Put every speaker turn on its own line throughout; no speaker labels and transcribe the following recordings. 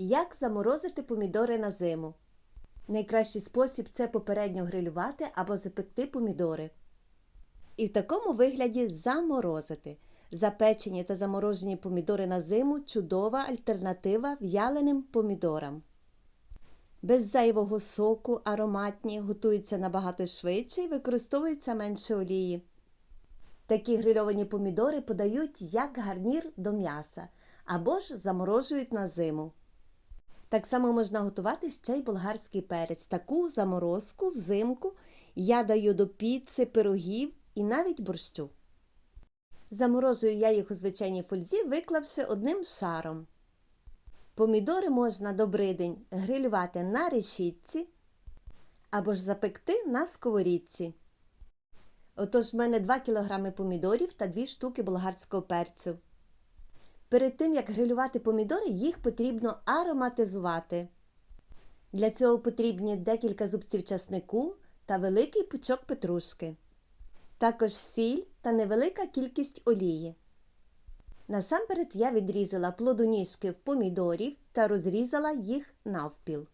Як заморозити помідори на зиму? Найкращий спосіб це попередньо грилювати або запекти помідори. І в такому вигляді заморозити. Запечені та заморожені помідори на зиму чудова альтернатива в'яленим помідорам. Без зайвого соку ароматні готуються набагато швидше і використовується менше олії. Такі грильовані помідори подають як гарнір до м'яса або ж заморожують на зиму. Так само можна готувати ще й болгарський перець. Таку заморозку взимку я даю до піци, пирогів і навіть борщу. Заморожую я їх у звичайній фользі, виклавши одним шаром. Помідори можна добрий день грилювати на решітці або ж запекти на сковорідці. Отож в мене 2 кг помідорів та 2 штуки болгарського перцю. Перед тим, як грилювати помідори, їх потрібно ароматизувати. Для цього потрібні декілька зубців часнику та великий пучок петрушки. Також сіль та невелика кількість олії. Насамперед я відрізала плодоніжки в помідорів та розрізала їх навпіл.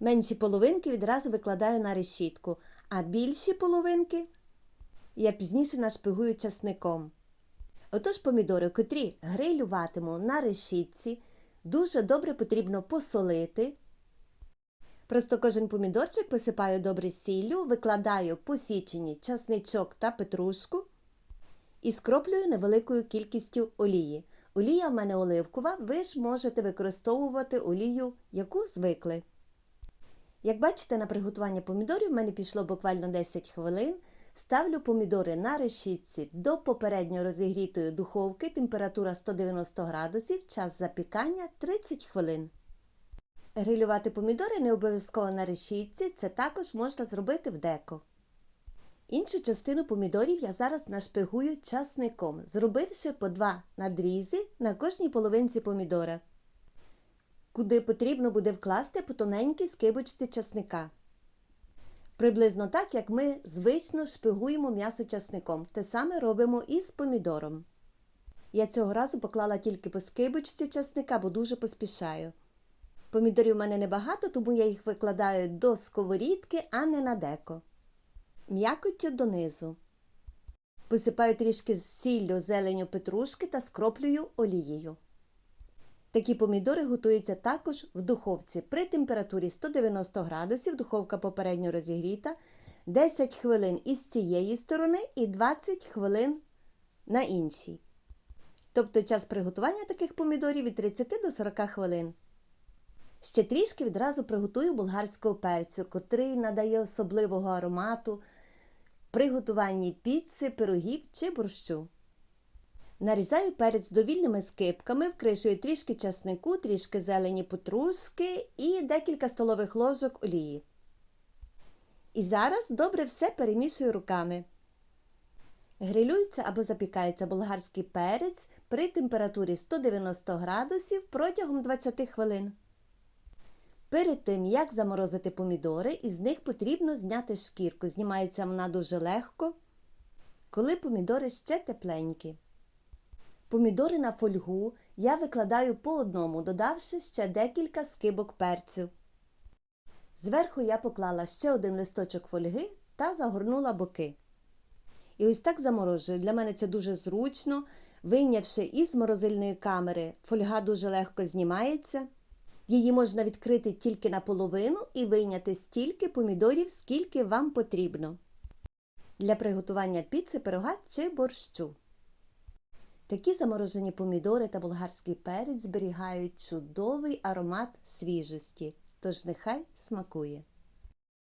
Менші половинки відразу викладаю на решітку, а більші половинки я пізніше нашпигую часником. Отож помідори, котрі грилюватиму на решітці, дуже добре потрібно посолити. Просто кожен помідорчик посипаю добре сіллю, викладаю посічені часничок та петрушку і скроплюю невеликою кількістю олії. Олія в мене оливкова, ви ж можете використовувати олію, яку звикли. Як бачите, на приготування помідорів в мене пішло буквально 10 хвилин. Ставлю помідори на решітці до попередньо розігрітої духовки, температура 190 градусів, час запікання 30 хвилин. Грилювати помідори не обов'язково на решітці, це також можна зробити в деко. Іншу частину помідорів я зараз нашпигую часником, зробивши по два надрізи на кожній половинці помідора, куди потрібно буде вкласти по тоненькій скибочці часника. Приблизно так, як ми звично шпигуємо м'ясо часником. Те саме робимо і з помідором. Я цього разу поклала тільки по скибочці часника, бо дуже поспішаю. Помідорів у мене небагато, тому я їх викладаю до сковорідки, а не на деко. М'якоттю донизу. Посипаю трішки з сіллю зеленю петрушки та скроплюю олією. Такі помідори готуються також в духовці при температурі 190 градусів, духовка попередньо розігріта, 10 хвилин із цієї сторони і 20 хвилин на іншій. Тобто час приготування таких помідорів від 30 до 40 хвилин. Ще трішки відразу приготую болгарського перцю, котрий надає особливого аромату при готуванні піци, пирогів чи борщу. Нарізаю перець довільними скипками, вкришую трішки часнику, трішки зелені петрушки і декілька столових ложок олії. І зараз добре все перемішую руками. Грилюється або запікається болгарський перець при температурі 190 градусів протягом 20 хвилин. Перед тим, як заморозити помідори, із них потрібно зняти шкірку. Знімається вона дуже легко, коли помідори ще тепленькі. Помідори на фольгу я викладаю по одному, додавши ще декілька скибок перцю. Зверху я поклала ще один листочок фольги та загорнула боки. І ось так заморожую. Для мене це дуже зручно. Вийнявши із морозильної камери, фольга дуже легко знімається. Її можна відкрити тільки наполовину і вийняти стільки помідорів, скільки вам потрібно. Для приготування піци, пирога чи борщу. Такі заморожені помідори та болгарський перець зберігають чудовий аромат свіжості, тож нехай смакує.